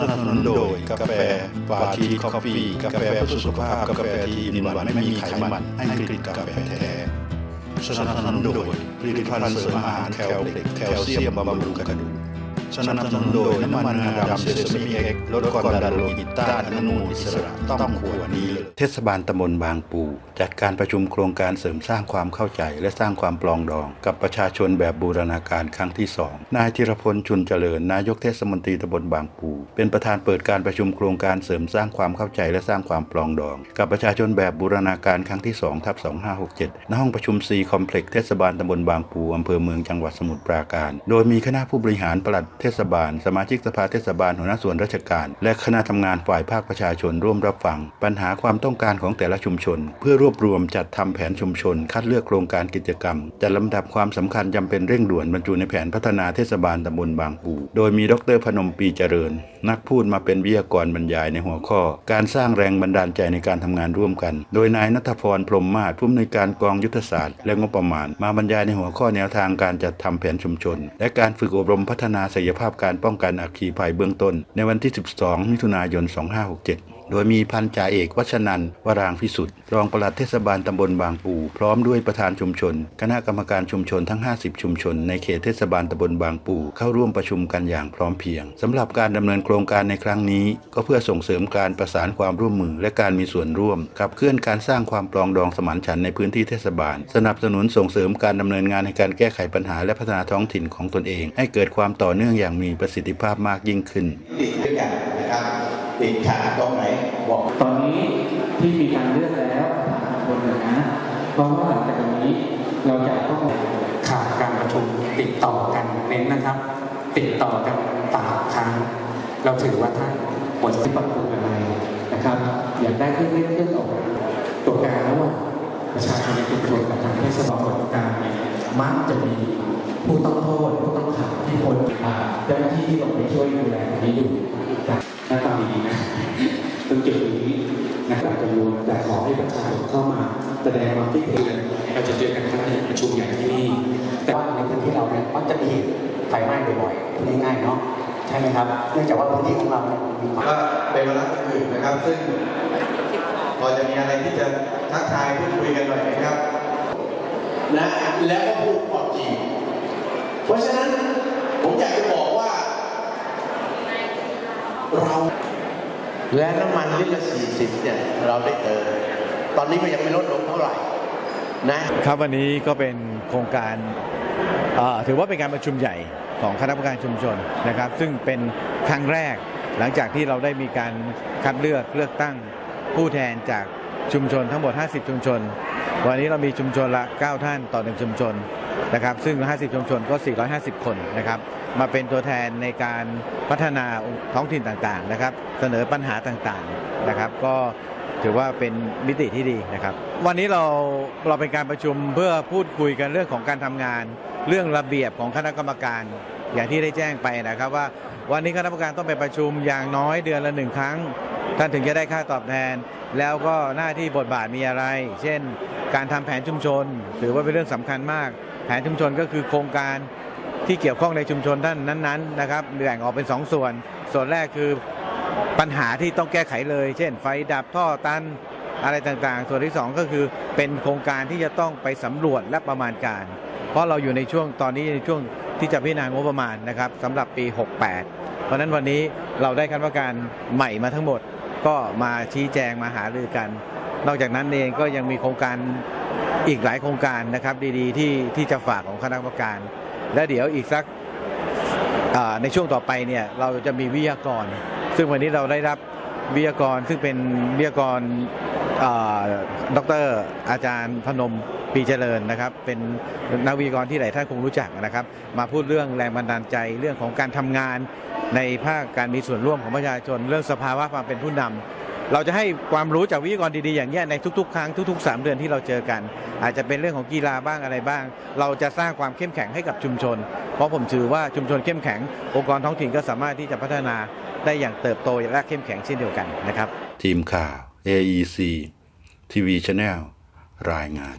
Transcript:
สนัสนนนโดยกาแฟปาทีคอฟฟี่กาแฟเพื่อสุขภาพกาแฟที่มีหวานไม่มีไขมันให้กลิ่นกาแฟแท้สนับสนุนโดยผลิตภัณฑ์เสริมอาหารแคลเล็กแคลเซียมบำรุงกระดูก สนับสนุนโดยน้ำมันงาดำเซซามิเอ็กลดความดันโลหิตต้านอนุมูลอิสระต้องขวดนี้ เทศบาลตำบลบางปู จัดการประชุมโครงการเสริมสร้างความเข้าใจ และสร้างความปลองดอง กับประชาชนแบบบูรณาการครั้งที่สองนายธีรพลชุนเจริญนายกเทศมนตรีตำบลบางปู เป็นประธานเปิดการประชุมโครงการเสริมสร้างความเข้าใจและสร้างความปลองดอง กับประชาชนแบบบูรณาการครั้งที่2ทับ2567ณห้องประชุม C คอมเพล็กซ์เทศบาลตำบลบางปูอำเภอเมืองจังหวัดสมุทรปราการ โดยมีคณะผู้บริหารปลัดเทเทศบาล สมาชิกสภาเทศบาลหัวหน้าส่วนราชการ และคณะทำงานฝ่ายภาคประชาชนร่วมรับฟัง ปัญหาความต้องการของแต่ละชุมชน เพื่อรวบรวมจัดทำแผนชุมชน คัดเลือกโครงการกิจกรรมจัดลำดับความสำคัญจำเป็นเร่งด่วนบรรจุในแผนพัฒนาเทศบาลตำบลบางปูโดยมีดรพนมปีเจริญ นักพูดมาเป็นวิทยากรบรรยายในหัวข้อ การสร้างแรงบันดาลใจในการทำงานร่วมกัน โดยนายนัทพรพรมมาศผู้อำนวยการกองยุทธศาสตร์และงบประมาณ มาบรรยายในหัวข้อแนวทางการจัดทำแผนชุมชน และการฝึกอบรมพัฒนาศักยภาพการป้องกันอัคคีภัยเบื้องต้น ในวันที่ 12 มิถุนายน 2567 โดยมีพันจ่าเอกวัชนันวรางพิสุทธิ์รองปลัดเทศบาลตำบลบางปู พร้อมด้วยประธานชุมชน คณะกรรมการชุมชนทั้ง 50 ชุมชน ในเขตเทศบาลตำบลบางปู เข้าร่วมประชุมกันอย่างพร้อมเพรียงสำหรับการดำเนินโครงการในครั้งนี้ ก็เพื่อส่งเสริมการประสานความร่วมมือและการมีส่วนร่วมขับเคลื่อนการสร้างความปรองดองสมานฉันในพื้นที่เทศบาล สนับสนุนส่งเสริมการดำเนินงานในการแก้ไขปัญหาและพัฒนาท้องถิ่นของตนเอง ให้เกิดความต่อเนื่องอย่างมีประสิทธิภาพมากยิ่งขึ้นด้วยกันนะครับ ติดขาดตรงไหนบอกตอนนี้ที่มีการเลือกแล้วสามคนนะนะเพราะว่าหลังจากนี้เราจะต้องขาดการประชุมติดต่อกันเน้นนะครับ ติดต่อกันสามครั้ง เราถือว่าท่านหมดที่ปรับปรุงอะไรนะครับ อยากได้เครื่องเล่นเครื่องออกตัวกลางระหว่างประชาชนในชุมชนกับทางเทศบาลส่วนกลางเนี่ยมักจะมีผู้ต้องโทษผู้ต้องขังที่คนอาเจ้าหน้าที่ที่ลงไปช่วยดูแลนี้อยู่จากหน้าตา ดีๆนะตรงจุดนี้นะครับจำนวนแต่ขอให้ประชาชนเข้ามา แสดงความคิดเห็นเราจะเจอกันครั้งในประชุมใหญ่ที่นี่แต่ว่าในพื้นที่เราเนี่ยมักจะมีเหตุไฟไหม้บ่อยๆพูดง่ายๆเนาะใช่ไหมครับเนื่องจากว่าพื้นที่ของเราเนี่ยมีความว่าเป็นวาระอื่นนะครับ ซึ่งพอจะมีอะไรที่จะทักทายพูดคุยกันหน่อยไหมครับนะแล้วก็พูดความจริงเพราะฉะนั้นผมอยากจะบอกว่า เรา และน้ำมันลิตรละ40เนี่ยเราได้เจอตอนนี้มันยังไม่ลดลงเท่าไหร่นะครับวันนี้ก็เป็นโครงการถือว่าเป็นการประชุมใหญ่ของคณะกรรมการชุมชนนะครับ ซึ่งเป็นครั้งแรกหลังจากที่เราได้มีการคัดเลือกเลือกตั้งผู้แทนจาก ชุมชนทั้งหมด 50 ชุมชน วันนี้เรามีชุมชนละ 9 ท่านต่อหนึ่งชุมชนนะครับ ซึ่ง 50 ชุมชนก็ 450 คนนะครับ มาเป็นตัวแทนในการพัฒนาท้องถิ่นต่างๆนะครับ เสนอปัญหาต่างๆนะครับ ก็ถือว่าเป็นมิติที่ดีนะครับ วันนี้เราเราเป็นการประชุมเพื่อพูดคุยกันเรื่องของการทำงาน เรื่องระเบียบของคณะกรรมการ อย่างที่ได้แจ้งไปนะครับว่าวันนี้คณะกรรมการต้องไปประชุมอย่างน้อยเดือนละหนึ่งครั้ง ท่านถึงจะได้ค่าตอบแทน แล้วก็หน้าที่บทบาทมีอะไร เช่น การทำแผนชุมชนถือว่าเป็นเรื่องสำคัญมาก แผนชุมชนก็คือโครงการที่เกี่ยวข้องในชุมชนท่านนั้นๆนะครับแบ่งออกเป็นสองส่วน ส่วนแรกคือปัญหาที่ต้องแก้ไขเลย เช่น ไฟดับท่อตันอะไรต่างๆ ส่วนที่สองก็คือเป็นโครงการที่จะต้องไปสำรวจและประมาณการ เพราะเราอยู่ในช่วงตอนนี้ในช่วงที่จะพิจารณางบประมาณนะครับสำหรับปี 68 เพราะนั้นวันนี้เราได้คณะกรรมการใหม่มาทั้งหมด ก็มาชี้แจงมาหารือกัน นอกจากนั้นเองก็ยังมีโครงการอีกหลายโครงการนะครับดีๆที่ที่จะฝากของคณะกรรมการ และเดี๋ยวอีกสักในช่วงต่อไปเนี่ยเราจะมีวิทยากร ซึ่งวันนี้เราได้รับวิทยากรซึ่งเป็นวิทยากรอ่าดรอาจารย์พนม ปีเจริญนะครับ เป็นนักวิทยากรที่หลายท่านคงรู้จักนะครับ มาพูดเรื่องแรงบันดาลใจเรื่องของการทำงานในภาคการมีส่วนร่วมของประชาชน เรื่องสภาวะความเป็นผู้นำเราจะให้ความรู้จากวิทยากรดีๆอย่างนี้ในทุกๆ ครั้งทุกๆ 3 เดือนที่เราเจอกัน อาจจะเป็นเรื่องของกีฬาบ้างอะไรบ้าง เราจะสร้างความเข้มแข็งให้กับชุมชน เพราะผมถือว่าชุมชนเข้มแข็งองค์กรท้องถิ่นก็สามารถที่จะพัฒนาได้อย่างเติบโตและเข้มแข็งเช่นเดียวกันนะครับ ทีมข่าว AEC ทีวีช n แนลรายงาน